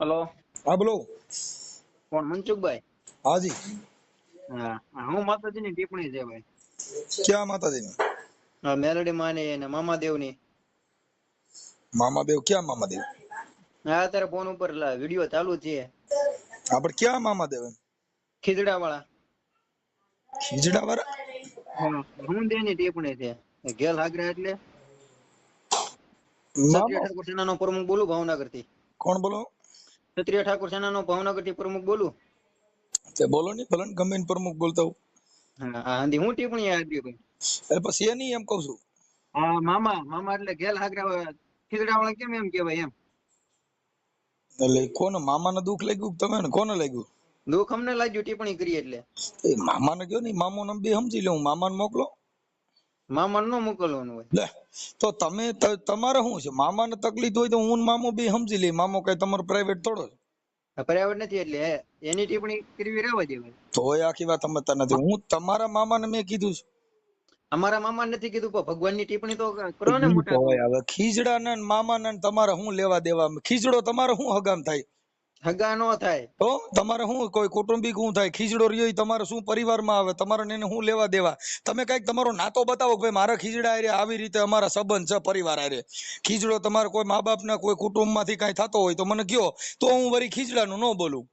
Hello. હા બોલો. કોણ? મનસુખભાઈ? હાજી હા હા, માતાજીની ટિપ્પણી છે ભાઈ. ક્યાં માતાજીની? હા, મેલડી માની અને મામાદેવની. મામાદેવ ક્યાં મામાદેવ? હા અત્યારે ફોન ઉપર વીડિયો ચાલુ છે. આપણે ક્યાં મામાદેવ દેવ ખીજડા વાળા ખીજડા વાળા હું તેની ટિપ્પણી છે. ગેલ હાગરા એટલે. ક્ષત્રિય ઠાકોર સેનાનો પ્રમુખ બોલું ભાવનગરથી કોણ બોલો? ક્ષત્રિય ઠાકોર સેનાનો ભાવનગરથી પ્રમુખ બોલું? તે બોલો ને ભલે ને ગમે પ્રમુખ બોલતા હું હાંધી હું ટિપ્પણી આપી ભાઈ એટલે પછી એ નહીં એમ કહું છું. હા મામા મામા એટલે ગેલ હાગરા ખીજડા વાળા કેમ એમ કેવાય એમ? એટલે કોને મામાને દુઃખ લાગ્યું તમે ને કોને લાગ્યું? દુઃખ અમને લાગ્યું ટિપ્પણી કરી એટલે. એ મામાને કયો ને મામો ને બે સમજી લઉં મામાને મોકલો. મામા નો મોકલવાનું હોય. તો તમે તમારે શું છે? મામાને તકલીફ હોય તો હું મામો બે સમજી લઈ મામો કઈ તમારો પ્રાઇવેટ થોડો છે. પર્યાવરણ નથી એટલે એની ટિપ્પણી કરવી રહેવા દેવાય તોય આખી વાત સમજતા નથી. હું તમારા મામાને મેં કીધું છે. અમારા મામા નથી કીધું પણ ભગવાનની ટિપ્પણી તો કરો ને મોટા. હવે ખીજડા ને મામા ને તમારે શું લેવા દેવા? ખીજડો તમારે શું હગામ થાય? હગા નો થાય. તો તમારે શું કોઈ કુટુંબિક શું થાય? ખીજડો રહ્યો તમારે શું પરિવારમાં આવે? તમારે ને એને શું લેવા દેવા? તમે કંઈક તમારો નાતો બતાવો ભાઈ મારા ખીજડા હારે આવી રીતે અમારા સંબંધ છે પરિવાર હારે ખીજડો તમારે કોઈ મા બાપ ના કોઈ કુટુંબમાંથી કઈ થતો હોય તો મને કયો. તો હું વળી ખીજડાનું ન બોલું.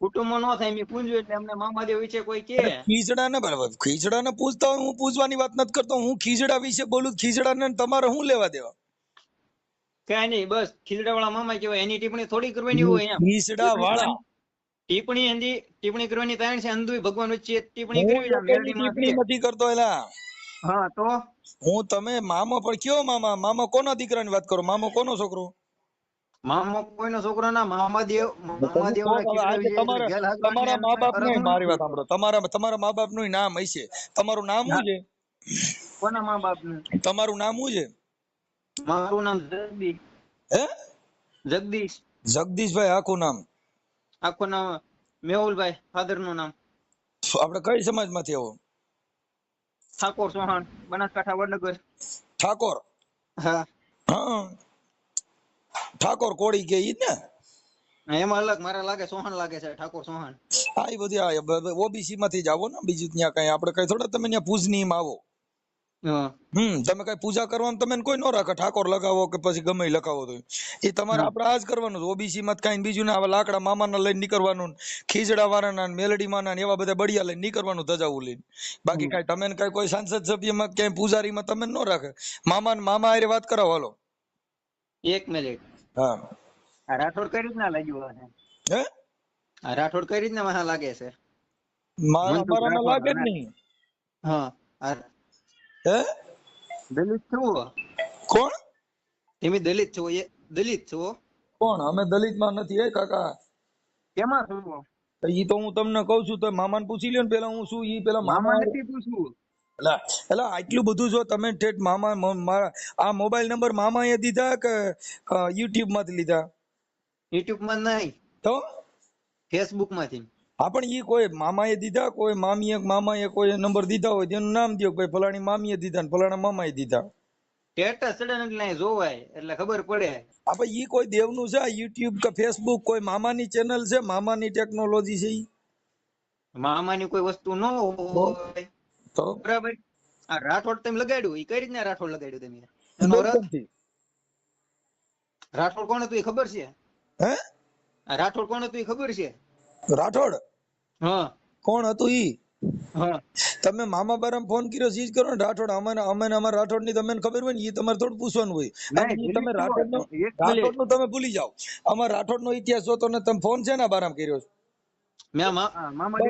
કુટુંબ નો થાય મેં પૂંજ્યું એટલે અમને મામાદેવ વિશે કોઈ કે. ખીજડા ને બરાબર ખીજડા ને પૂછતા હોય હું પૂછવાની વાત નથી કરતો હું ખીજડા વિશે બોલું ખીજડા ને તમારે શું લેવા દેવા? કઈ નહીં બસ ખીજડા વાળા મામા કહેવાય. એની ટિપ્પણી થોડી કરવાની હોય એમ. ખીજડા વાળા. ટિપ્પણી એની ટિપ્પણી કરવાની તારણ છે અંધુ ભગવાન વચ્ચે ટિપ્પણી કરવી ટિપ્પણી નથી કરતો એલા. હા તો? હું તમે મામો પણ કયો મામા? મામા કોના દીકરાની વાત કરો? મામો કોનો છોકરો? મામા કોઈનો છોકરો ના મામા દેવ મામા દેવ તમારા તમારા મા બાપનું મારી વાત સાંભળો. તમારા તમારા મા બાપનું નામ હશે. તમારું નામ શું છે? કોના મા બાપ તમારું નામ શું છે? મારું નામ જગદીશ. હે? જગદીશ. જગદીશભાઈ આખું નામ? આખું નામ મેહુલભાઈ ફાધરનું નામ. આપણે કઈ સમાજમાંથી આવો? ઠાકોર ચૌહાણ બનાસકાંઠા વડનગર. ઠાકોર? હા. હા. ઠાકોર કોળી કે ઈ ને? એમાં અલગ મારે લાગે સોહન લાગે છે ઠાકોર સોહન હા એ બધી ઓબીસી માંથી જ આવો ને બીજું ત્યાં કઈ. આપણે કઈ થોડા તમે ત્યાં પૂજની માં આવો. હમ તમે કઈ પૂજા કરવાનું તમે કોઈ નો રાખે ઠાકોર લગાવો કે પછી ગમે લગાવો તો. એ તમારે આપણે આ જ કરવાનું ઓબીસી માં કઈ બીજું ના આવે. લાકડા મામાના લઈને નીકળવાનું ને ખીજડા વાળાના મેલડી માના ને એવા બધા બળિયા લઈને નીકળવાનું ધજાવું લઈને. બાકી કઈ તમે કઈ કોઈ સાંસદ સભ્યમાં ક્યાંય પૂજારીમાં તમે નો રાખે. મામા ને મામા આરે વાત કરો હાલો. એક મિનિટ. હા. રાઠોડ કઈ રીતના લાગ્યું હે? આ રાઠોડ કઈ રીતના મહા લાગે છે? મારા લાગે જ નહીં. હા આ હે દલિત છો કોણ તમે દલિત છો એ દલિત છો કોણ અમે દલિતમાં નથી હે કાકા કેમાં છો ઈ તો હું તમને કઉ છું તો મામાને પૂછી લ્યો ને પેલા હું શું ઈ પેલા મામા મામા નથી પૂછવું એટલે એલા આટલું બધું જો તમે ઠેઠ મામા મારા આ મોબાઈલ નંબર મામાએ દીધા કે યુટ્યુબમાંથી લીધા યુટ્યુબમાં નહીં તો ફેસબુકમાંથી હા પણ એ કોઈ મામાએ દીધા કોઈ મામીએ મામાએ કોઈ નંબર દીધા હોય તેનું નામ દો ભાઈ ફલાણી મામીએ દીધા ને ફલાણા મામાએ દીધા. સ્ટેટસ સડન એટલે જોવાય એટલે ખબર પડે. આ ભાઈ ઈ કોઈ દેવનું છે યુટ્યુબ કે ફેસબુક કોઈ મામાની ચેનલ છે મામાની ટેકનોલોજી છે મામાની કોઈ વસ્તુ ન હોય. તો? બરાબર. આ રાઠોડ તમે લગાડ્યું એ કઈ રીતના રાઠોડ લગાડ્યું તમે? એનો રાઠોડ કોણ હતું એ ખબર છે? હે? રાઠોડ કોણ હતું એ ખબર છે? રાઠોડ? હા. કોણ હતું ઈ? તમે મામા બારામ ફોન કર્યો સીજ કરો ને રાઠોડ. અમને અમે અમારા રાઠોડની તમને ખબર હોય ને એ તમારે થોડું પૂછવાનું હોય. તમે રાઠોડ નો. રાઠોડનું તમે ભૂલી જાઓ. અમારા રાઠોડ નો ઇતિહાસ જોતો ને તમે ફોન છે ને બારામ કર્યો છે? મેં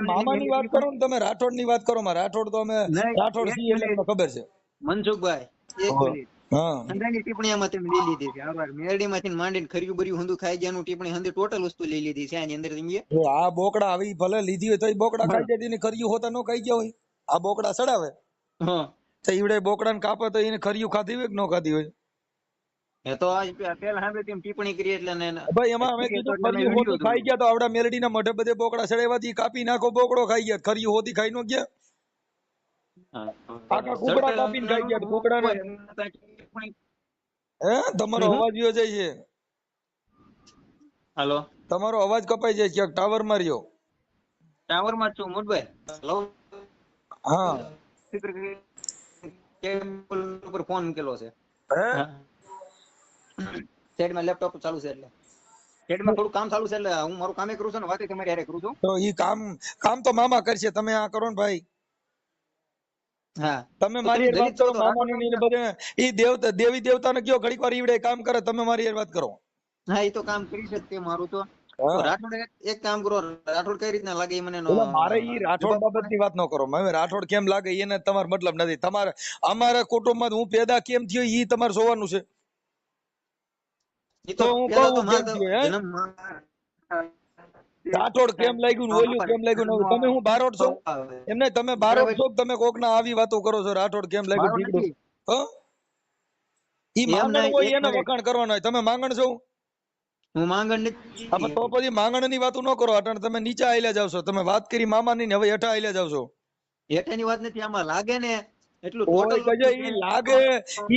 મામા ની વાત કરો ને તમે રાઠોડની વાત કરો. માં રાઠોડ તો અમે રાઠોડ છીએ એટલે ખબર છે. મનસુખભાઈ એક મિનિટ. હા. હંધાની ટિપ્પણી આમાં તમે લઈ લીધી છે. આભાર મેરડીમાંથી માંડીને ખર્યું બર્યું હંધું ખાઈ ગયાનું ટિપ્પણી હંધી ટોટલ વસ્તુ લઈ લીધી છે. આની અંદર તમે આ બોકડા આવી ભલે લીધી હોય તો બોકડા ખાઈ જાય ને ખરિયું હોતા નો ખાઈ ગયા હોય. આ બોકડા સડાવે. હા. તો ઈવડે બોકડા ને કાપે તો એને ખરિયું ખાધી હોય કે ન ખાધી હોય? એ તો આજ પેલા સાંભળે તેમ ટિપ્પણી કરી એટલે ને ભાઈ એમાં અમે કીધું ખરિયું હોતું ખાઈ ગયા તો આવડા મેલડી ના મઢે બધે બોકડા સડાવ્યાથી કાપી નાખો બોકડો ખાઈ ગયા. ખરિયું હોતી ખાઈ નો ગયા. આખા કુકડા કાપીને ખાઈ ગયા ટિપ્પણી હે? તમારો અવાજ વયો જાય છે. હેલો. તમારો અવાજ કપાઈ જાય છે. ટાવરમાં રહ્યો. ટાવરમાં છું મોટભાઈ હેલો. હા. કેબલ ઉપર ફોન મૂકેલો છે. હે? સાઈડમાં લેપટોપ ચાલુ છે એટલે. સાઈડમાં થોડું કામ ચાલુ છે એટલે હું મારું કામે કરું છું ને વાતે તમારી હારે કરું છું. તો ઈ કામ કામ તો મામા કરશે. તમે આ કરો ને ભાઈ. તમે મારી વાત કરો દલિત છો ને. બધે. ઈ દેવતા દેવી દેવતાને કયો ઘડીક વાર ઈવડે કામ કરે તમે મારી વાત કરો. હા એ તો કામ કરી શકતે મારું તો. રાઠોડ એક- કામ કરો રાઠોડ કઈ રીતના લાગે મને મારે ઈ રાઠોડ બાબતની વાત ન કરો. મને રાઠોડ કેમ લાગે એને તમારો મતલબ નથી. તમારે અમારા કુટુંબમાં હું પેદા કેમ થયો ઈ તમારે જોવાનું છે. એ તો હું કહું કેમ થયો હે? રાઠોડ કેમ લાગ્યું ને ઓલું કેમ લાગ્યું? તમે હું બારોટ છો? એમને તમે બારોટ છો તમે કોક ના આવી વાતો કરો છો? રાઠોડ કેમ લાગ્યું? બારોટ હ? ઈ માંગણ હોય એને વખાણ કરવાનો હોય. તમે માંગણ છો? હું માંગણ નથી. તો પછી માંગણની વાતો ન કરો અટણ તમે નીચે આયલા જાવ છો તમે વાત કરી મામાની ને હવે હેઠા આયલા જાવ છો હેઠાની વાત નથી આમાં લાગે ને એટલું ઓય total કજે ઈ લાગે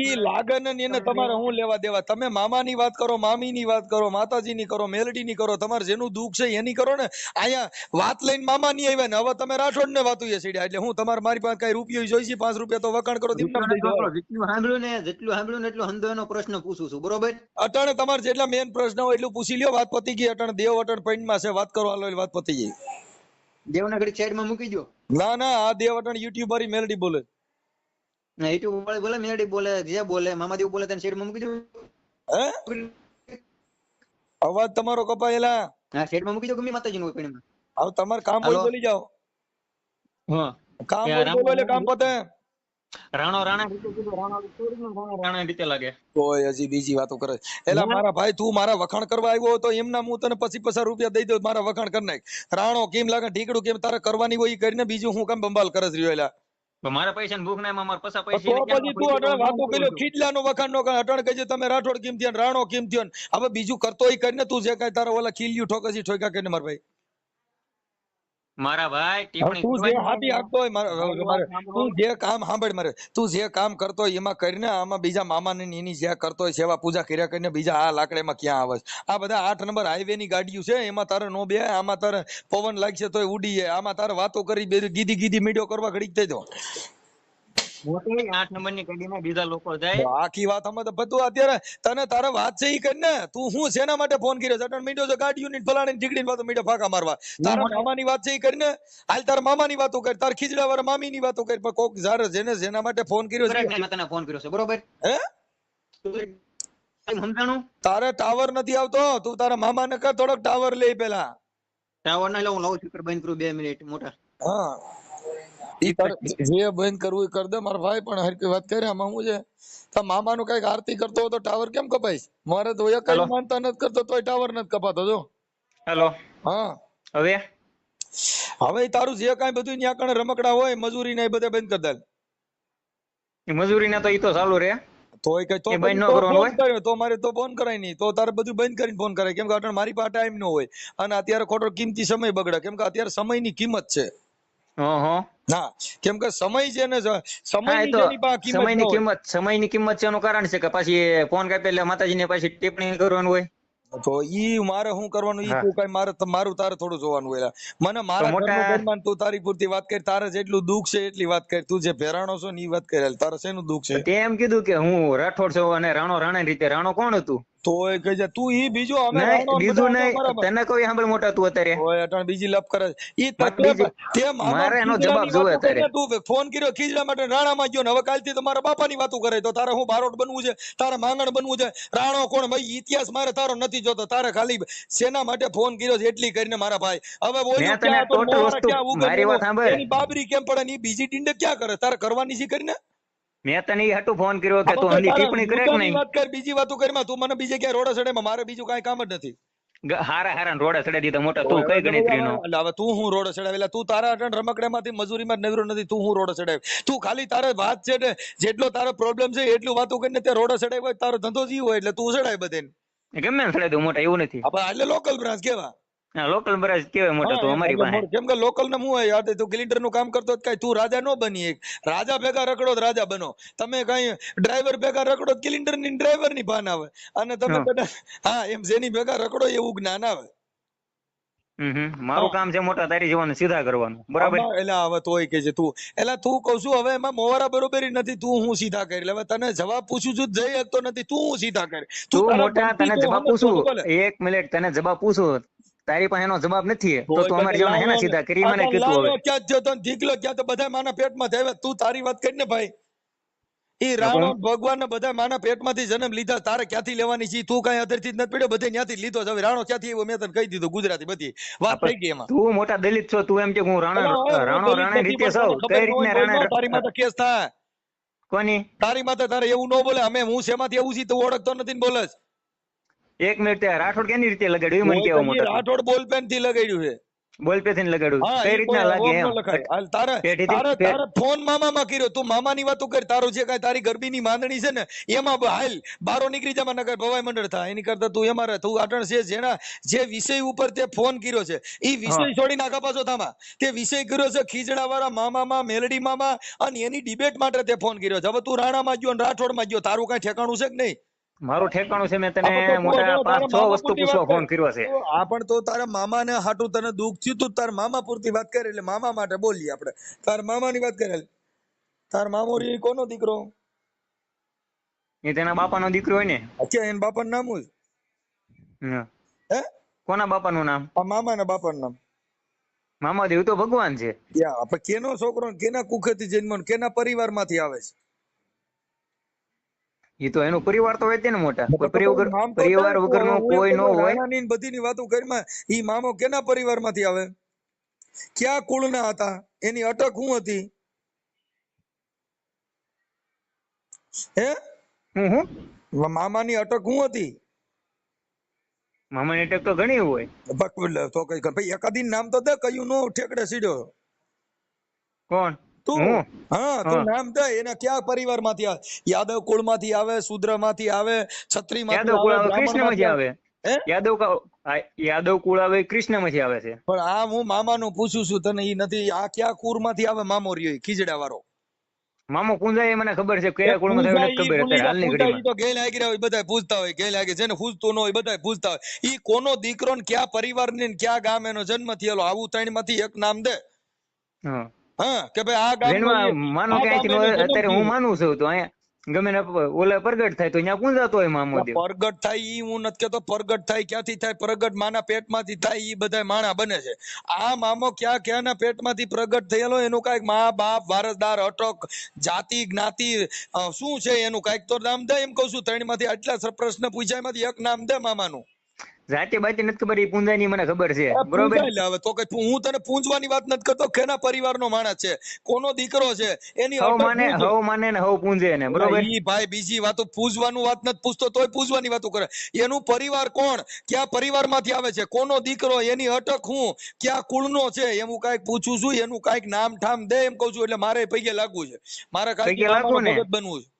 ઈ લાગે એને તમારે શું લેવા દેવા? તમે મામાની વાત કરો મામીની વાત કરો માતાજીની કરો મેલડીની કરો તમારે જેનું દુઃખ છે એની કરો ને. અહીંયા વાત લઈને મામાની આવ્યા ને હવે તમે રાઠોડ ને વાતું સીડ્યા. એટલે હું તમારે મારી પાસે કઈ રૂપિયો જોઈશે પાંચ રૂપિયા તો વખાણ કરો જેટલું તેમ દઈ દેવાય. સાંભળ્યું ને જેટલું સાંભળ્યું ને એટલું હંધો એનો પ્રશ્ન પૂછું છું બરોબર? અટાણે તમારે જેટલા મેન પ્રશ્ન હોય એટલું પૂછી લ્યો વાત પતી ગઈ અટાણે દેવ અટાણે પૈણમાં છે વાત કરો હાલો વાત પતી ગઈ. દેવનગરી સાઈડમાં મૂકી દો ના ના આ દેવ અટણ યુટ્યુબરી મેલડી બોલે. યુટ્યુબ વાળા બોલે મેડી બોલે જે બોલે મામાદેવ બોલે તને સાઈડમાં મૂકી દઉં? અવાજ તમારો કપાયેલા. હા સાઈડમાં મૂકી દો ગમી માતાજી નું પણ હવે તમારે કામ હોય બોલી જાઓ. હા. કામ હોય બોલે કામ પતે. રાણો રાણા રાણો રીતે લાગે. કોઈ હજી બીજી વાતો કરે એલા મારા ભાઈ તું મારા વખાણ કરવા આવ્યો તો એમના હું તને પછી પચાસ રૂપિયા દઈ દઉં મારા વખાણ કરી નાખ. રાણો કેમ લાગે ઢીકડું કેમ તારે કરવાની હોય એ કરીને બીજું હું કેમ બંબાલ કરે રહ્યો એલા મારા પૈસા ભૂખ ના એમાં પૈસા તો પૈસા પછી તું અટણ વાતો કર્યો ખીજલા નો વખાણ નો કર અટાણે કહેજે તમે રાઠોડ કેમ થયો રાણો કેમ થયો હવે બીજું કરતો કરીને તું જે કઈ તારા ઓલા ખીલ્યું ઠોકસી ઠોકા કરીને મારા ભાઈ? મારા ભાઈ ટિપ્પણી તું જે હાથી હાંકતો હોય મારે- તું જે કામ સાંભળ મારે તું જે કામ કરતો હોય એમાં કરીને આમાં બીજા મામા ને એની જે કરતો હોય સેવા પૂજા કર્યા કરીને બીજા આ લાકડામાં ક્યાં આવે છે? આ બધા આઠ નંબર હાઈવે ની ગાડીઓ છે એમાં તારે નો બે આમાં તારે પવન લાગશે તોય ઉડી જાય. આમાં તારે વાતો કરી ગીધી ગીધી મીડિયો કરવા ઘડીક થઈ મોટી આઠ નંબરની ગાડીમાં બીજા લોકો જાય. આખી વાત અમે તો બધું અત્યારે તને તારે વાત છે ઈ કરીને તું હું શેના માટે ફોન કર્યો છે? અટણ મીડિયો છે ગાડીઓ ની ફલાણી ઠીકડી વાતો મીડિયો ફાકા મારવા. તારા મામાની વાત છે ઈ કરીને હાલ તારા મામાની વાતો કર તાર ખીજડા વાળા મામીની વાતો કર પણ કોક જારે જેને જેના માટે ફોન કર્યો છે મેં તને ફોન કર્યો છે બરોબર? હે? તારે ટાવર નથી આવતો. તું તારા મામા ને કર થોડોક ટાવર લે પેલા. ટાવર ના લઉં લઉં સ્પીકર બંધ કરું બે મિનિટ મોટા. હા. જે બંધ કરવું એ કર દે. મારા ભાઈ પણ હરકી વાત કરે આમાં હું છે? મામા નું કંઈક આરતી કરતો હતો તો ટાવર કેમ કપાઈશ? મારે તો એક. માનતા નથી કરતો તોય ટાવર નથી કપાતો જો. હેલો. હા. હવે? હવે તારું જે કાઈ બધું ત્યાં કણે રમકડા હોય મજૂરી ને એ બધા બંધ કરી દે. મજૂરી ના તો ઈ તો ચાલુ રે. તોય કઈ તો એ બંધ ન તો કરવાનું હોય? તો મારે તો ફોન કરાય નહીં. તો તારે બધું બંધ કરીને ફોન કરાય. કેમ કે મારી પાસે ટાઈમ ન હોય. અને અત્યારે ખોટો કિંમતી સમય બગડે. કેમ કે અત્યારે સમયની કિંમત છે. હં કેમ કે સમય છે ને સમય સમયની પાસે કિંમત સમય સમયની કિંમત છે એનું કારણ છે કે પાછી ફોન કાપે એટલે માતાજીને પાછી ટિપ્પણી કરવાનું હોય. તો ઈ મારે શું કરવાનું? ઈ તું કઈ મારે મારું તારે થોડું જોવાનું હોય. મને મારા મોટા- ઘરનું તું તારી પૂરતી વાત કરી તારે જેટલું દુઃખ છે એટલી વાત કરી. તું જે ભેરાણો છો ને ઈ વાત કરી. તારે શેનું દુઃખ છે? તેમ કીધું કે હું રાઠોડ છું અને રાણો રાણા રીતે રાણો કોણ હતું? તો એ કહે છે તું ઈ બીજો અમે બીજું નહીં તને કોઈ સાંભળ મોટા તું અત્યારે. ઓય અટણ બીજી લપ કરે ઈ તકલીફ તે મારે એનો જવાબ જોવે વાતો કરીને તું ફોન કર્યો ખીજડા માટે રાણામાં ગયો ને હવે કાલથી તો મારા બાપાની વાતો કરે તો તારે હું બારોટ બનવું છે? તારે માંગણ બનવું છે? રાણો કોણ? ભાઈ ઇતિહાસ મારે તારો નથી જોતો. તારે ખાલી સેના માટે ફોન કર્યો છે એટલી કરીને મારા ભાઈ. હવે બોલ્યો ક્યાં તો મારી વાત સાંભળ. બાબરી કેમ પડે ની બીજી ટીંડે ક્યાં કરે? તારે કરવાની છે કરીને? મેં તને હાટુ ફોન કર્યો કે તું હની ટિપ્પણી કરે કે નહીં? વાત કર બીજી વાતો કરીમાં તું મને બીજે ક્યાંય રોડે સડેમાં મારે બીજું કાઈ કામ જ નથી. હારે હારા રોડે ચડે દીધા મોટા. તું કઈ ગણતરીનો? એટલે હવે તું હું રોડ ચડાવેલા તું તારા અટણ રમકડામાંથી મજૂરીમાં માં નવરો નથી. તું હું રોડ ચડાવ તું ખાલી તારે વાત છે ને જેટલો તારો પ્રોબ્લેમ છે એટલું વાતો કરીને તે રોડ ચડાવ્યો હોય તારો ધંધો જીવ હોય એટલે તું ચડાય બધે ગમે ને તું મોટા એવું નથી. એટલે લોકલ બ્રાન્ચ કેવા? લોકલ બ્રાન્ચ કેવાય મોટા તો અમારી પાસે. કેમ કે લોકલ ને હું યાર તું ક્લિન્ટરનું કામ કરતો કઈ તું રાજા નો બની એક. રાજા ભેગા રખડો રાજા બનો. તમે કઈ ડ્રાઈવર ભેગા રખડો ક્લિન્ટરની ડ્રાઈવરની ભાન આવે. અને તમે હા. બધા હા એમ જેની ભેગા રખડો એવું જ્ઞાન આવે. મારું કામ છે મોટા તારી જીવન સીધા કરવાનું. બરાબર? એટલે હવે તોય કે છે તું. એલા તું કહું છું હવે એમાં મોવારા બરોબરી નથી તું હું સીધા કરી. હવે તને જવાબ પૂછું છું જઈ શકતો નથી તું હું સીધા કરી. તું મોટા તને જવાબ પૂછું. એક મિનિટ તને જવાબ પૂછું. તારી પાસે એનો જવાબ નથી. તો તું અમારી જેવાને હેના સીધા કરી મને કીધું હવે. ક્યાં થયો તો ઢીકલો ક્યાં તો બધા માના પેટમાં થયા તું તારી વાત કરીને ભાઈ. ઈ રાવણ ભગવાન બધા માના પેટમાંથી જન્મ લીધા. તારે ક્યાંથી લેવાની છે? તું કઈ અધરથી જ નથી પડ્યો? બધે ત્યાંથી લીધો છે. હવે રાણો ક્યાંથી એવો મેં તને કહી દીધું ગુજરાતી બધી. વાત થઈ ગઈ એમાં. તું મોટા દલિત છો. તું એમ કે હું રાણા રાણો રાણે રીતે સૌ. કઈ રીતના તો તારી રાણા માથે કેસ થાય. કોની? તારી માથે તારે એવું ન બોલે. અમે હું શેમાંથી એવું છે તું ઓળખતો નથી ને બોલે છે. એક મિનિટ રાઠોડ કેની રીતે લગાડ્યું એ મને કેવો મોટો રાઠોડ બોલપેનથી લગાડ્યું છે. બોલપેનથી લગાડ્યું. કઈ રીતના લાગે એમ? હાલ તારે તારે તારે ફોન મામામાં કર્યો. તું મામાની વાતો કર. તારો જે કાંઈ તારી ગરબીની માંદણી છે ને એમાં હાલ બારો નીકળી જા નગર ભવાઈ મંડળ થા. એની કરતા તું એમાં તું આટણ છે જેના જે વિષય ઉપર તે ફોન કર્યો છે. એ વિષય છોડી નાખા પાછો થામાં. તે વિષય કર્યો છે ખીજડા વાળા મામામાં મેલડી મામા અને એની ડિબેટ માટે તે ફોન કર્યો છે. હવે તું રાણામાં ગયો ને રાઠોડમાં ગયો. તારું કઈ ઠેકાણું છે કે નહીં? મારું ઠેકાણું છે મેં તને મોટા પાંચ છ મામા વસ્તુ પૂછવા ફોન કર્યો છે. આ પણ તો તારા મામાને હાટું તને દુઃખ થયું તું તારા મામા પૂરતી વાત કરે એટલે મામા માટે બોલીએ આપણે. તારા મામાની વાત કરે તાર મામો રી કોનો દીકરો? એ તેના બાપાનો દીકરો હોય ને. અચ્છા એના બાપાનું નામ હોય હમ. હે? કોના બાપાનું નામ? આ મામાના બાપાનું નામ. મામાદેવ તો ભગવાન છે. યા કેનો છોકરો કેના કુખેથી જન્મ કેના કેના પરિવારમાંથી આવે છે? એ તો એનો પરિવાર તો હોય ને મોટા. પરિવાર પરિવાર વગરનો કોઈ નો હોય. રાણાની બધીની વાતો કરીમાં ઈ મામો કેના પરિવારમાંથી આવે? ક્યાં કુળના હતા? એની અટક શું હતી? હે? હું હું મામાની અટક શું હતી? મામાની અટક તો ઘણી હોય. બકુલ તો કઈ ભાઈ એકાદી નામ તો દે કયું નો ઠેકડે સીડ્યો. કોણ? તું? હા? તું નામ દે એને ક્યાં પરિવારમાંથી આવે? યાદવ કુળમાંથી આવે શૂદ્રમાંથી આવે ક્ષત્રિયમાંથી માંથી આવે કૃષ્ણમાંથી આવે? યાદવ યાદવ કુળ આવે કૃષ્ણમાંથી આવે છે. પણ આ હું મામાનું પૂછું છું તને ઈ નથી આ ક્યાં કુળમાંથી આવે? મામો રહ્યો ખીજડા વાળો મામો કુંજા એ મને ખબર છે કયા કુળમાં થયો ખબર અત્યારે હાલની ઘડીમાં. તો ગેલ આગી હોય બધા પૂછતા હોય ગેલ આગી જેને પૂછતો ન હોય બધા પૂછતા હોય. ઈ કોનો દીકરો ને ક્યાં પરિવાર ને ક્યાં ગામ એનો જન્મ થયેલો? આવું ત્રણમાંથી એક નામ દે. હા. હા કે ભાઈ આ ગામ માનો કે અત્યારે હું માનું છું તો અહીંયા ગમે ને ઓલા પ્રગટ થાય તો અહીંયા પૂંજાતો હોય મામોદેવ પ્રગટ થાય ઈ હું નથી કેતો પ્રગટ થાય ક્યાંથી થાય? પ્રગટ માના પેટમાંથી થાય ઈ બધા માણા બને છે. આ મામો ક્યાં ક્યાંના પેટમાંથી પ્રગટ થયેલો એનું કાંઈક મા બાપ વારસદાર અટક જાતિ જ્ઞાતિ શું છે એનું? કાંઈક તો નામ દે એમ કહું છું. ત્રણમાંથી આટલા પ્રશ્ન પૂછાયમાંથી એક નામ દે મામાનું. જાતિ બાતે નથી ખબર એ પૂંજાની મને ખબર છે. બરોબર? હવે તો કઈ હું તને પૂંજવાની વાત નથી કરતો કેના પરિવારનો માણસ છે? કોનો દીકરો છે? એની હવ માને હવ માને ને હવ પૂંજે ને બરોબર? ઈ ભાઈ બીજી વાતો પૂછવાનું વાત નથી પૂછતો તોય પૂછવાની વાતો કરે. એનું પરિવાર કોણ? ક્યાં પરિવારમાંથી આવે છે? કોનો દીકરો? એની અટક હું? ક્યાં કુળનો છે? એમ હું કાંઈક પૂછું છું એનું કાઈક નામ ઠામ દે એમ કહું છું એટલે મારે પૈકે લાગવું છે. મારે કાઈક લાગવું ને? બનવું છે.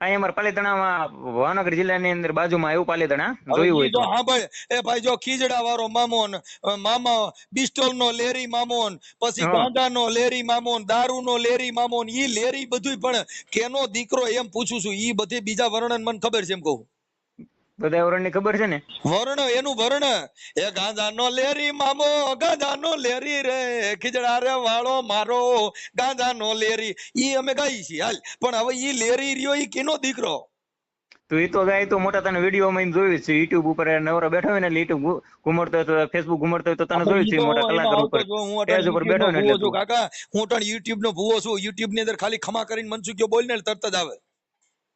અહીંયા અમારે પાલીતાણામાં ભાવનગર જિલ્લાની અંદર બાજુમાં આવ્યું પાલીતાણા જોયું હોય તો હા ભાઈ એ ભાઈ જો ખીજડા વાળો મામો મામા બિસ્ટોલ નો લેરી મામો પછી. ગાંડા નો લેરી મામો ને, દારૂ નો લેરી મામોન ઈ લેરી બધુંય પણ કેનો દીકરો એમ પૂછું છું ઈ બધી બીજા વર્ણન મને ખબર છે એમ કહું બધા વરણની ખબર છે ને? વર્ણ એનું વર્ણ. એ ગાંજાનો લેરી મામો ગાંજાનો લેરી રે. ખીજડા રે વાળો મારો ગાંજાનો લેરી. ઈ અમે ગાઈ છીએ હાલ. પણ હવે ઈ લેરી રહ્યો ઈ કેનો દીકરો? તો એ તો ગાય તો મોટા તને વીડિયો માં જોયું છે. યુટ્યુબ ઉપર નવરો બેઠો હોય ને યુટ્યુબ ઘુમડતો હોય તો ફેસબુક ઘુમડતો હોય તો તને જોયું છે મોટા કલાકાર ઉપર. હું પેજ ઉપર બેઠો ને એટલે કાકા. હું અટાણે યુટ્યુબ નો ભૂવો છું. યુટ્યુબની અંદર ખાલી ખમા કરીને મનસુખ્યો બોલ ને તરત જ આવે.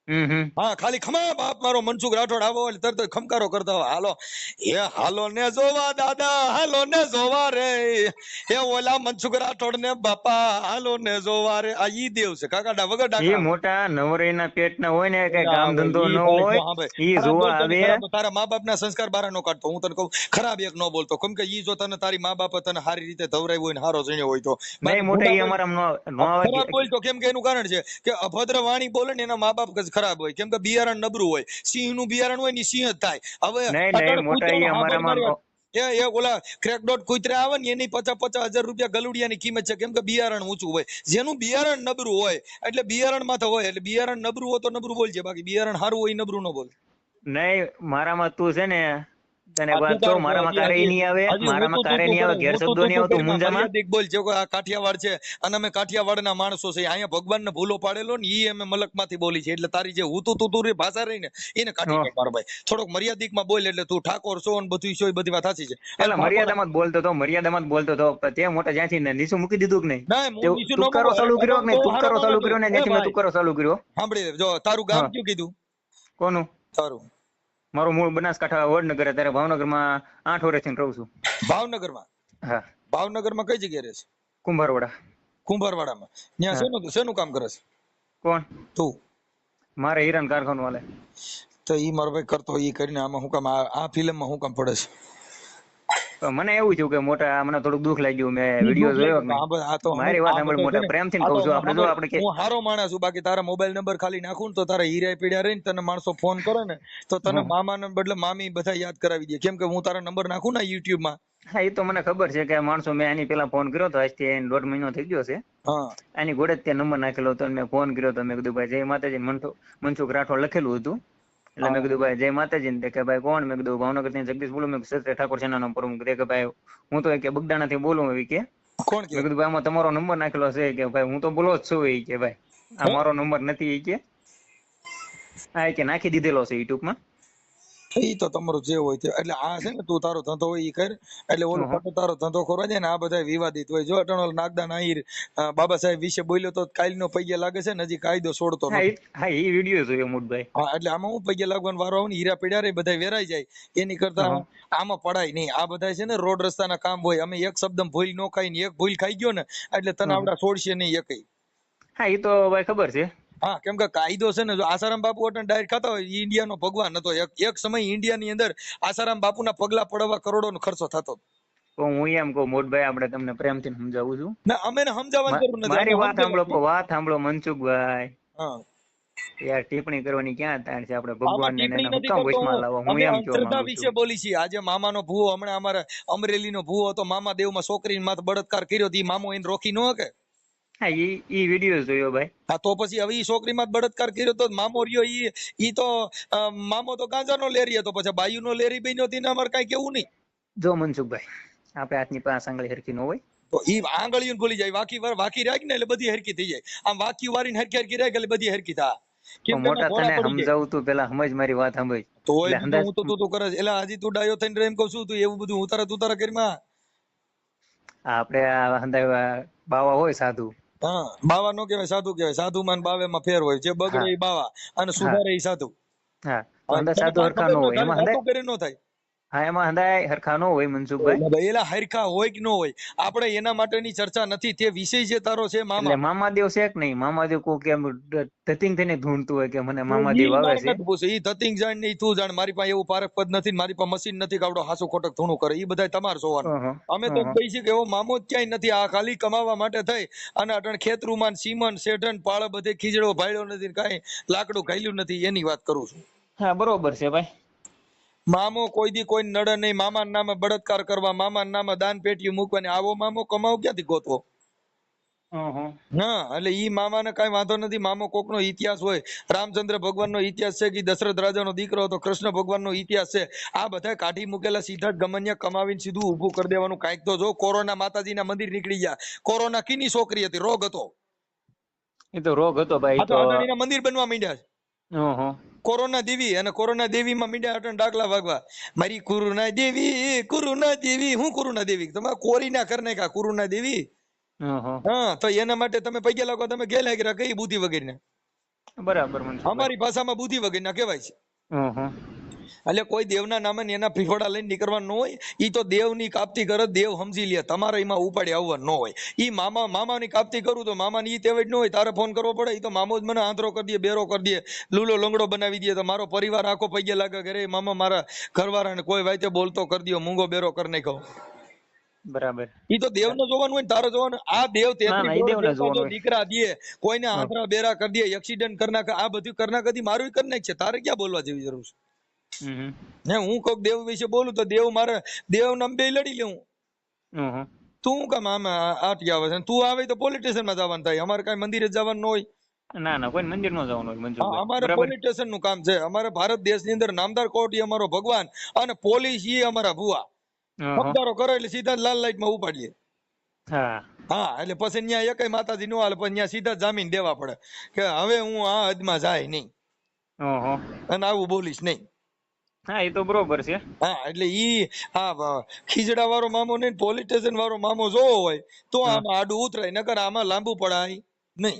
હા ખાલી ખમા બાપ મારો મનસુખ રાઠોડ આવો એટલે તરત ખમકારો કરતા હોય. હાલો. એ હાલો ને જોવા દાદા હાલો ને જોવા રે. એ ઓલા મનસુખ રાઠોડ ને બાપા હાલો ને જોવા રે. આ ઈ દેવ છે કાકા ડા વગર ડાકા મોટા નવરેના પેટના હોય ને કઈ કામ ધંધો ન હોય. ઈ જોવા આવે. તારા મા બાપ ના સંસ્કાર બારા નો કાઢતો. હું તને કહું ખરાબ એક નો બોલતો. કેમ કે ઈ જો તને તારી મા બાપ તને સારી રીતે ધવરાવ્યો હોય ને હારો જણ્યો હોય તો. નહીં મોટા ઈ અમારા નો આવે બોલતો કેમ કે એનું કારણ છે કે અભદ્ર વાણી બોલે ને એના મા બાપ ખરાબ હોય. કેમ કે બિયારણ નબળું હોય. સિંહનું બિયારણ હોય ને સિંહ જ થાય. હવે. એ એ ઓલા ક્રેક ડોટ કુતરા આવે ને એની પચાસ પચાસ હજાર રૂપિયા ગલુડિયાની કિંમત છે. કેમ કે બિયારણ ઊંચું હોય. જેનું બિયારણ નબળું હોય એટલે બિયારણમાં તો હોય. એટલે બિયારણ નબળું હોય તો નબળું બોલજે. બાકી બિયારણ સારું હોય ઈ નબળું ન બોલ. નહીં મારામાં તું છે ને તને વાત તારું મારામાં કારે નહીં આવે મારામાં કારે નહીં આવે ઘેર શબ્દો નહીં આવતું મુંજામાં. મર્યાદિક બોલ છે આ કાઠિયાવાડ છે અને અમે કાઠિયાવાડના માણસો છે અહીંયા ભગવાનને ભૂલો પાડેલો ને ઈ અમે મલકમાંથી બોલી છે એટલે તારી જે હું તું તું તું ભાષા રહી ને એને કાઢી હા. ભાઈ. થોડોક મર્યાદિકમાં બોલ એટલે તું ઠાકોર છો ને બધું છો બધી વાત સાચી છે. એટલે મર્યાદામાં જ બોલતો હતો મર્યાદામાં જ બોલતો પણ તે મોટા જ્યાંથી ને નીચું મૂકી દીધું કે નહીં? બોલું. ચાલુ કર્યો બહુ ચાલુ કર્યો ને એ ચાલુ કર્યો? સાંભળી જો તારું ગામ. કયું કીધું? કોનું? તારું. મારું મૂળ બનાસકાંઠા વડનગર અત્યારે ભાવનગરમાં આઠ વર્ષથી રહું છું. ભાવનગરમાં? હા. ભાવનગરમાં કઈ જગ્યાએ રહે છે? કુંભારવાડા. કુંભારવાડામાં. ત્યાં. શેનું શેનું કામ કરે છે? કોણ? તું. મારે હીરાન કારખાનું વાલે તો ઈ મારો ભાઈ કરતો ઈ કરીને આમાં હું કામ આ ફિલ્મમાં હું કામ પડે છે? મને એવું થયું કે મોટા મને થોડુંક દુઃખ લાગ્યું મેં વીડિયો જોયો મારી વાત સાંભળ મોટા પ્રેમથી કહું છું આપણે જો આપણે હું હારો માણસ છું બાકી તારા મોબાઈલ નંબર ખાલી નાખું ને તો તારા હીરા પીડ્યા રહીને તને માણસો ફોન કરે ને તો તને. મામાને બદલે મામી બધા યાદ કરાવી દે. કેમ કે હું તારા નંબર નાખું ને યુટ્યુબમાં હા એ તો મને ખબર છે કે માણસો મેં એની પેલા ફોન કર્યો તો આજથી એને દોઢ મહિનો થઈ ગયો છે. એની ગોડે ઘોડે જ ત્યાં નંબર નાખેલો હતો મેં ફોન કર્યો તો મેં કીધું ભાઈ જય માતાજી. મનસુખ રાઠોડ લખેલું હતું. એટલે મેં કીધું ભાઈ જય માતાજી. ને કે ભાઈ કોણ? મેં કીધું ભાવનગરથી જગદીશ બોલું મેં સત્ય ઠાકોર સેના નંબર મેં કે ભાઈ હું તો કે બગદાણા થી બોલું એવી કે. કોણ કે? કીધું ભાઈ આમાં તમારો નંબર નાખેલો છે. કે ભાઈ હું તો બોલો જ છું એ કે ભાઈ આ મારો નંબર નથી એ કે. આ કે નાખી દીધેલો છે યુટ્યુબમાં ઈ તો તમારું જે હોય તે. એટલે આ છે ને તું તારો ધંધો હોય એ કર. એટલે ઓલો. ખોટો તારો ધંધો ખોરવા જાય ને આ બધા વિવાદિત હોય. જો અટણોલ નાગદાન આહિર બાબા સાહેબ વિશે બોલ્યો તો કાલનો પૈયા લાગે છે ને હજી કાયદો છોડતો હા એ વીડિયો જોયો મોટભાઈ હા એટલે આમાં હું પૈયા લાગવાનો વારો આવે ને હીરા પીડ્યા રે બધા વેરાઈ જાય. એની કરતા આમાં પડાય નહીં. આ બધા છે ને રોડ રસ્તાના કામ હોય. અમે એક શબ્દ ભૂલ નો ખાઈ ને એક ભૂલ ખાઈ ગયો ને એટલે તને. આવડા છોડશે નહીં એકય. હા એ તો ભાઈ ખબર છે. હા કેમ કે કાયદો છે ને જો આસારામ બાપુ અટણ ડાયરેક્ટ ખાતા હોય ઇન્ડિયાનો ભગવાન હતો. એક એક સમય ઇન્ડિયાની અંદર આસારામ બાપુના પગલા પડવા કરોડોનો ખર્ચો થતો તો હું એમ કહું મોટભાઈ આપણે તમને પ્રેમથી સમજાવું છું. ના અમે સમજાવવાની જરૂર નથી. મારી વાત સાંભળો. વાત સાંભળો મનસુખભાઈ. હા. યાર ટિપ્પણી કરવાની ક્યાં તાણ છે આપણે ભગવાન ને નથી વચમાં હું. લાવો હું એમ કહું અંધશ્રદ્ધા વિશે બોલી છીએ. આજે મામાનો ભૂવો હમણાં અમારે અમરેલીનો ભૂવો હતો મામા દેવમાં છોકરીને માથે બળાત્કાર કર્યો હતી મામો એને રોકી ન શકે. હા ઈ ઈ વીડિયો જોયો ભાઈ. હા તો પછી હવે ઈ છોકરીમાં બળાત્કાર કર્યો તો મામો રહ્યો. ઈ ઈ તો મામો તો ગાંજાનો લેરી હતો પછી બાયુનો લેરી બન્યો તેને અમારે કાંઈ કેવું નહીં. જો મનસુખભાઈ આપણે હાથની પાસે આંગળી હરખી ન હોય. તો ઈ આંગળીયું ભૂલી જાય વાકી વાર વાકી રાખ ને એટલે બધી હરકી થઈ જાય. આમ વાકી વારીને હરકી હરકી રાખ એટલે બધી હરકી થાય. તો મોટા તને સમજાવું તું પેલા સમજ મારી વાત સમજ હું તો તું તું કરે એટલે હજી તું ડાયો થઈને એમ કહું છું તું એવું બધું ઉતારા તુતારા કરીમાં આપણે આ હંધાય બાવા હોય સાધુ. હા. બાવા નો કહેવાય સાધુ કહેવાય. સાધુ માં બાવે માં ફેર હોય. જે બગડે એ બાવા. અને સુધારે એ સાધુ. હા. ન એમાં સાધુ કરે ન થાય. હા એમાં હંધાય હરખા નો હોય મનસુખભાઈ. એલા હરખા હોય કે નો હોય આપણે એના માટેની ચર્ચા નથી તે વિષય જે તારો છે એટલે મામા મામાદેવ છે કે નહીં? મામાદેવ કો કેમ ધતિંગ થઈને ઢૂંઢતું હોય કે મને મામાદેવ આવે છે. ઈ ધતિંગ જાણ નહીં તું જાણ મારી પાસે એવું પારક પદ નથી મારી પાસે મશીન નથી કે આવડો હાસુ ખોટક ધૂણું કરે ઈ બધાય તમાર સોવાનું અમે તો કહી છે કે એવો મામો જ ક્યાંય નથી આ ખાલી કમાવા માટે થઈ. અને અટણ ખેતરુમાન સીમન શેઠન પાળ બધે ખીજડો ભાળ્યો નથી કાંઈ લાકડું ઘાલ્યું નથી એની વાત કરું છું. હા બરોબર છે ભાઈ. મામો કોઈ દી કોઈ નડે નહીં. મામા નામે બળાત્કાર કરવા મામા નામે દાન પેટીયું મૂકવાની. આવો મામો કમાવ ક્યાંથી ગોતવો. હા એટલે ઈ મામાને કઈ વાંધો નથી. મામો કોકનો ઇતિહાસ હોય. રામચંદ્ર ભગવાનનો ઇતિહાસ છે કે દશરથ રાજાનો દીકરો હતો. કૃષ્ણ ભગવાનનો ઇતિહાસ છે. આ બધા કાઢી મૂકેલા સીધા જ ગમન્ય કમાવીને સીધું ઊભું કરી દેવાનું. કાંઈક તો જો કોરોના માતાજીના મંદિર નીકળી ગયા. કોરોના કીની છોકરી હતી? રોગ હતો. એ તો રોગ હતો ભાઈ મંદિર બનવા માંડ્યા છે. કોરોના દેવી અને કોરોના દેવીમાં મીડિયા હટન ડાકલા વાગવા. મારી કુરુના દેવી કુરુના દેવી હું કુરુના દેવી? તમે કોરીના કર નાખ્યા કુરુના દેવી? હા તો એના માટે તમે પૈયા લાગો તમે ગેલા કર્યા કઈ બુદ્ધિ વગેરે બરાબર અમારી ભાષામાં બુદ્ધિ વગેરે કહેવાય છે. એટલે કોઈ દેવના નામે ને એના ફીફોડા લઈને નીકળવા ન હોય ઈ તો દેવની કાપતી કરે દેવ સમજી લે તમારે એમાં ઉપાડી આવવા ન હોય એ મામા મામાની કાપતી કરું તો મામાની ઈ તેવડ ન હોય તારે ફોન કરવો પડે એ તો મામો જ મને આંતરો કરી દે બેરો કરી દે લૂલો લંગડો બનાવી દે તો મારો પરિવાર આખો પૈયા લાગે કે રે મામા મારા ઘરવાળાને કોઈ વાતે બોલતો કરી દયો મૂંગો બેરો કરી નાખ્યો બરાબર ઈ તો દેવ નો જોવાનું હોય ને તારે જોવાનું આ દેવ તેત્રી. દીકરા દે કોઈને. આંતરા બેરા કરી દે એક્સિડન્ટ કરના નાખે આ બધું કરના કદી મારું કરી નાખશે તારે ક્યાં બોલવા જેવી જરૂર છે હમ. હું કોક દેવ વિશે બોલું તો દેવ મારે દેવ નામ બે લડી લેવું. તું કામ આમાં આટી આવે છે તું આવે તો પોલિટિશિયનમાં જવાનું થાય. અમારે કઈ મંદિરે જવાનું હોય. ના ના કોઈ મંદિર નો જવાનું હોય અમારે પોલિટિશિયનનું કામ છે. અમારે ભારત દેશની અંદર નામદાર કોર્ટ અમારો ભગવાન અને પોલીસ એ અમારા ભુવા. ખબદારો કરે એટલે સીધા લાલ લાઈટમાં ઉપાડીએ. હા. હા એટલે પછી ન્યા એકય માતાજી નો હાલે પછી ન્યા સીધા જામીન દેવા પડે. કે હવે હું આ હદમાં જાય નહીં. અને આવું બોલીશ નહીં. હા એ તો બરોબર છે. હા એટલે ઈ હા ખીજડા વાળો મામો ને પોલીસ સ્ટેશન વાળો મામો જોવો હોય તો આમાં આડું ઉતરાય નકર આમાં લાંબુ પડાય નહીં.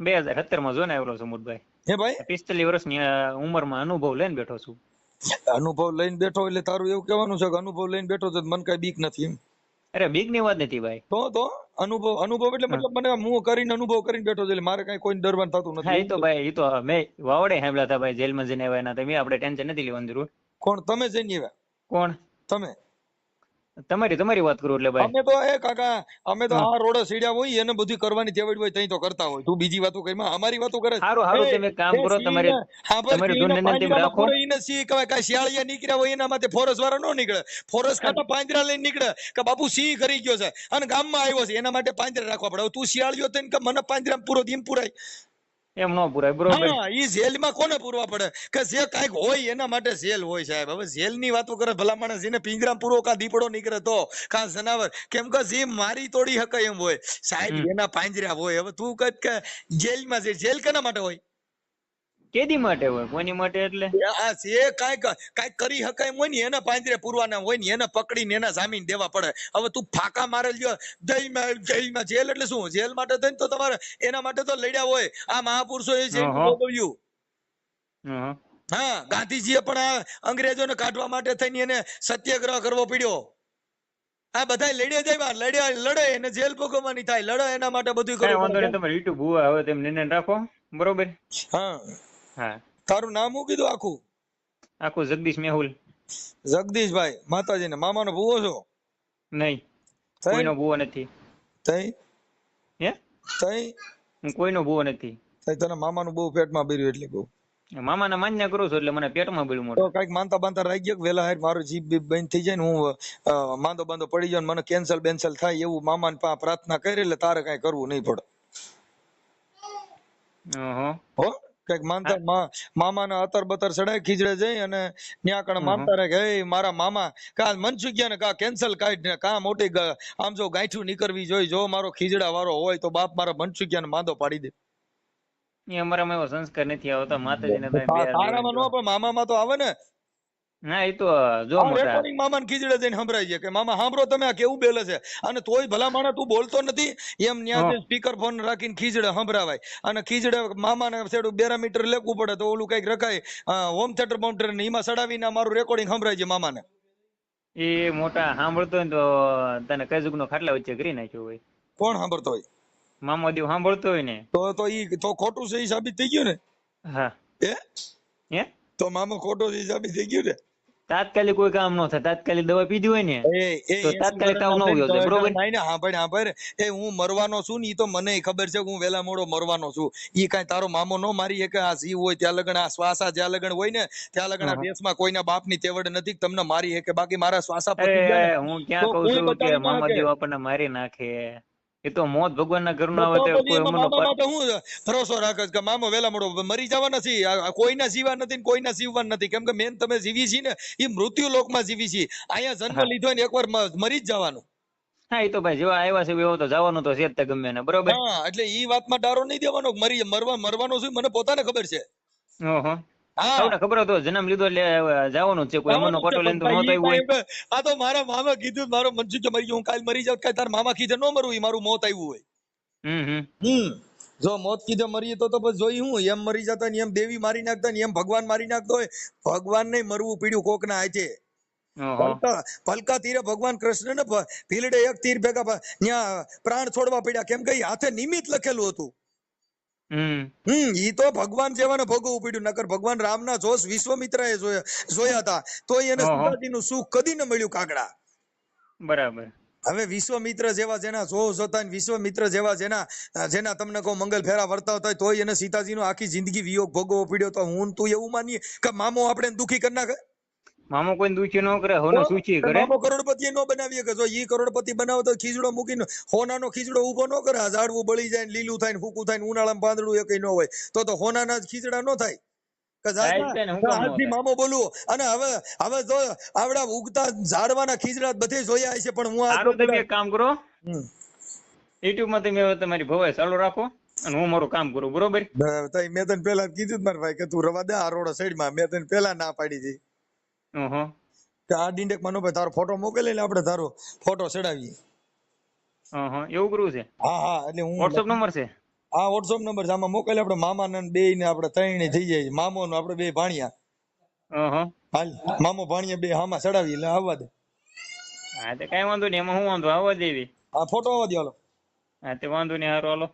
બે હજાર સત્તરમાં જો ને આવ્યો છું મોટભાઈ હે ભાઈ? પિસ્તાલીસ વર્ષની ઉંમરમાં અનુભવ લઈને બેઠો છું. અનુભવ લઈને બેઠો એટલે તારું એવું કહેવાનું છે કે અનુભવ લઈને બેઠો તો મને કઈ બીક નથી એમ. અરે બીકની વાત નથી ભાઈ. તો તો? અનુભવ અનુભવ એટલે મતલબ મને હું કરીને અનુભવ કરીને બેઠો છું એટલે મારે કઈ કોઈ ડરવાનું થતું હા એ તો ભાઈ એ તો મેં વાવડે હેમલા હતા ભાઈ જેલમાં જઈને આવ્યા ના તમે આપણે ટેન્શન નથી લેવાની જરૂર. કોણ? તમે જઈને આવ્યા? કોણ? તમે? તમારી તમારી વાત કરું એટલે ભાઈ. અમે તો એ કાકા અમે તો આ રોડે સીડ્યા હોય એને બધી કરવાની તેવડ હોય તઈ તો કરતા હોય. તું બીજી વાતો કરી અમારી વાતો કરે સારું હારું તમે કામ કરો તમારે તમારી ધૂનને તેમ રાખો. ઈને સિંહ કહેવાય કાંઈ શિયાળિયા નીકળ્યા હોય એના માટે ફોરેસ્ટ વાળા નો નીકળે. ફોરેસ્ટ ખાતા પાંજરા લઈને નીકળે કે બાપુ સિંહ કરી ગયો છે. અને ગામમાં આવ્યો છે એના માટે પાંજરા રાખવા પડે. તું શિયાળિયો થઈને કે મને પાંજરામાં પૂરો એમ પૂરાય. એમ ન પુરાય બરોબર. ઈ જેલમાં કોને પૂરવા પડે? કે જે કાંઈક હોય એના માટે જેલ હોય સાહેબ. હવે જેલની વાતો કરે ભલા માણસ એને પિંજરામ પૂરો કા દીપડો નીકળે તો કા જનાવર. કેમ કે જે મારી તોડી હકાય એમ હોય. સાહેબ એના પાંજરા હોય. હવે તું કદ કે જેલમાં છે જેલ કેના માટે હોય? કેદી માટે હોય? કોની માટે એટલે? જે કાંઈક કાંઈક કરી હકાય હોય ને એના પાંજરે પૂરવાના હોય ને એને પકડીને એના જામીન દેવા પડે. હવે તું ફાકા મારે લ્યો. જેલમાં જેલમાં જેલ એટલે શું? જેલ માટે થઈને તો તમારે એના માટે તો લડ્યા હોય. આ મહાપુરુષો એ છે હં. ગાંધીજીએ પણ આ અંગ્રેજોને કાઢવા માટે થઈને એને સત્યાગ્રહ કરવો પડ્યો. આ બધા લડ્યા જાય લડ્યા લડે એને જેલ ભોગવવાની થાય. લડે એના માટે બધું કરવું. તમારે યુટ્યુબ હુવા હવે તેમ નિર્ણય રાખો. બરોબર? હા. હા. તારું નામ હું કીધું આખું? આખું જગદીશ મેહુલ. જગદીશભાઈ માતાજીને. મામાનો ભૂવો છો? નહીં. કોઈનો ભૂવો નથી. તઈ? હે? તઈ? હું કોઈનો ભૂવો નથી. તઈ તને મામાનું બહુ પેટમાં બીર્યું એટલે કહું. મામાના માન્ય કરું છું એટલે મને પેટમાં તો મોટું. કંઈક માનતા બાંધતા રહી ગયો વેલા હાર મારું જીભ બીભ બંધ થઈ જાય ને હું માંદો બાંધો પડી જાય મને કેન્સલ બેન્સલ થાય એવું મામાને પા પ્રાર્થના કરી એટલે તારે કઈ કરવું નહીં પડે. હો? કંઈક માનતા મામાના અતર બતર ચડાય ખીજડે જઈ અને ત્યાં કણ માનતા રહે કે "એ મારા મામા કા મનસુખિયા ને કા કેન્સલ કાઢ ને કા મોટી આમ જો ગાંઠું નીકળવી જોઈએ જો મારો ખીજડા વાળો હોય તો બાપ મારા મનસુખિયા ને માંદો પાડી દે. એ અમારામાં એવો સંસ્કાર નથી આવતા માતાજીને તારામાં નો પણ મામામાં તો આવે ને ના એ તો જો રેકોર્ડિંગ મામાને ખીજડે જઈને સંભળાઈ છે કે મામા સાંભળો તમે આ કેવું બેલે છે? અને તોય ભલા માણસ તું બોલતો નથી એમ ન્યા સ્પીકર ફોન રાખીને ખીજડે સંભળાવાય. અને ખીજડે મામાને છેડું બેરામીટર લેખવું પડે તો ઓલું કંઈક રખાય. હોમ થિયેટર બાઉન્ડર ને એમાં સડાવીને મારું રેકોર્ડિંગ સંભળાય છે મામાને. એ મોટા સાંભળતો હોય ને તો તને કઈ જુગનો ખાટલા વચ્ચે કરી નાખ્યો હોય. કોણ સાંભળતો હોય? મામો દેવ સાંભળતો હોય ને. તો તો ઈ તો ખોટું છે ઈ સાબિત થઈ ગયું ને? હા. એ હે? તો મામો ખોટો છે ઈ સાબિત થઈ ગયું ને? તાત્કાલિક કોઈ કામ ન થાય તાત્કાલિક દવા પીધી હોય ને એ એ તો તાત્કાલિક તાવ ન ઉગ્યો છે, બરોબર? નહીં ને હાંભળ હાંભળ એ હું મરવાનો છું ને ઈ તો મને ખબર છે કે હું વેલા મોડો મરવાનો છું ઈ કાંઈ તારો મામો ન મારી એક આ જીવ હોય ત્યાં લગણ આ શ્વાસા જ્યાં લગણ હોય ને ત્યાં લગણ આ હં. દેશમાં કોઈના બાપની તેવડ નથી કે તમને મારી શકે બાકી મારા શ્વાસા પતી ગયા હું ક્યાં કહું છું કે મામા. દેવ આપણને મારી નાખે એ તો મોત ભગવાનના ઘરનો આવે તો કોઈ અમરનો માટે હું ભરોસો રાખે કે મામો વેલા મોડો મરી જવા નથી કોઈના જીવા નથી ને કોઈના જીવવા નથી. કેમ કે મેન તમે જીવી છી ને એ મૃત્યુ લોકમાં જીવી છી. અહીંયા જન્મ લીધો ને એકવાર મરી જ જવાનું. હા એ તો ભાઈ જેવા આવ્યા છે એવો તો જવાનું તો છે જ તે ગમે ને બરોબર? હા એટલે ઈ વાતમાં ડારો નહીં દેવાનો મરી મરવા મરવાનો શું? મને પોતાને ખબર છે. ઓહો. સૌને ખબર હતો જન્મ લીધો એટલે જવાનું છે. કોઈ અમરનો પટો લઈને તો નહોતો આવ્યું હોય. આ તો મારા મામા કીધું મારો મનસુખ જો મરી ગયો હું કાલ મરી જાઉં કાલ તાર મામા કીધે નો મરવું મારું મોત આવ્યું હોય. હમ હમ. જો મોત કીધે મરીએ તો તો પછી જોઈ હું એમ મરી જતા ને એમ દેવી મારી નાખતા ને એમ ભગવાન મારી નાખતો હોય. ભગવાન ને મરવું પીડ્યું કોક ના હાથે પલકા તીરે ભગવાન કૃષ્ણ ને ભીલડે એક તીર ભેગા ત્યાં પ્રાણ છોડવા પડ્યા. કેમ કે હાથે નિમિત્ત લખેલું હતું. હમ. ઈ તો ભગવાન જેવાને ભોગવવું પડ્યું નકર ભગવાન રામના જોશ વિશ્વામિત્રાએ જોયા જોયા હતા. તો એને અહં. સીતાજીનું સુખ કદી ન મળ્યું કાગડા. બરાબર. હવે વિશ્વમિત્ર જેવા જેના જોશ હતા ને વિશ્વમિત્ર જેવા જેના જેના તમને કહો મંગલ ફેરા વર્તાવતા થાય તોય એને સીતાજીનો આખી જિંદગી વિયોગ ભોગવવો પડ્યો. તો હું તું એવું માનીએ કે મામો આપણે દુખી કરી નાખે? મામો કોઈ દુચી ન કરે હોનો સૂચી કરે? મામો કરોડપતિ નો બનાવીએ કે જો ઈ કરોડપતિ બનાવો તો ખીજડો મૂકીને હોનાનો ખીજડો ઊભો ન કરે આ ઝાડવું બળી જાય ને લીલું થાય ને ફૂકું થાય ને ઉનાળામાં પાંદડું એકય ન હોય તો તો હોનાના જ ખીજડા ન થાય. છે? મામો બોલવું. અને હવે હવે જો આવડા ઉગતા ઝાડવાના ખીજડા બધે જોયા હશે પણ હું આ તમે એક કામ કરો. યુટ્યુબમાં તમે તમારી ભવાઈ ચાલુ રાખો અને હું મારું કામ કરું બરોબર? મેં તને પેલા કીધું મારા ભાઈ કે તું રવા દે આ રોડો સાઈડમાં મેં. તને પેલા ના પાડી હતી. કે આ ડિંડકમાં નો તારો ફોટો મોકલે એટલે આપણે તારો ફોટો ચડાવીએ. હં હં એવું કરવું છે? હા હા એટલે હું વોટ્સઅપ નંબર છે? આ વોટ્સઅપ નંબર છે. આમાં મોકલે આપણે મામા ને બે ને આપણે ત્રણે થઈ જાય. મામો નું આપણે બે ભાણિયા. હં હં હાલ મામો ભાણિયા બે હામાં ચડાવી એટલે આવવા દે. હા તે કઈ વાંધો નહીં એમાં હું વાંધો? આવવા દેવી. આ ફોટો આવવા દે હાલો. હા તે વાંધો નહીં હારો હાલો.